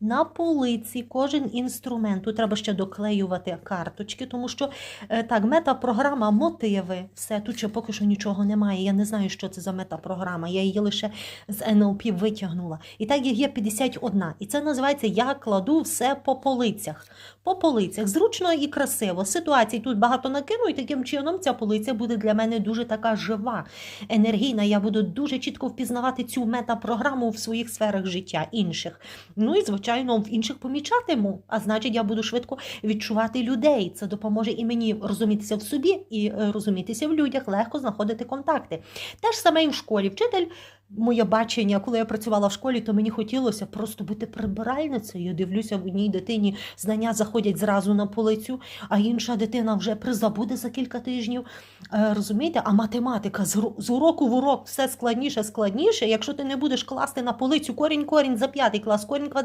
на полиці кожен інструмент. Тут треба ще доклеювати карточки, тому що е, так, метапрограма, мотиви, все, тут ще поки що нічого немає. Я не знаю, що це за метапрограма. Я її лише з НЛП витягнула. І так їх є 51. І це називається Я кладу все по полицях. По полицях. Зручно і красиво. Ситуацій тут багато накину, і таким чином ця полиця буде для мене дуже така жива, енергійна. Я буду дуже чітко впізнавати цю метапрограму в своїх сферах життя інших. Ну і, звичайно, в інших помічатиму. А значить, я буду швидко відчувати людей. Це допоможе і мені розумітися в собі, і е, розумітися в людях, легко знаходити контакти. Те ж саме і в школі. Вчитель. Моє бачення, коли я працювала в школі, то мені хотілося просто бути прибиральницею. Я дивлюся, в одній дитині знання заходять зразу на полицю, а інша дитина вже призабуде за кілька тижнів. Е, розумієте, а математика з уроку в урок все складніше, складніше. Якщо ти не будеш класти на полицю корінь, корінь за п'ятий клас, корінь квадрат.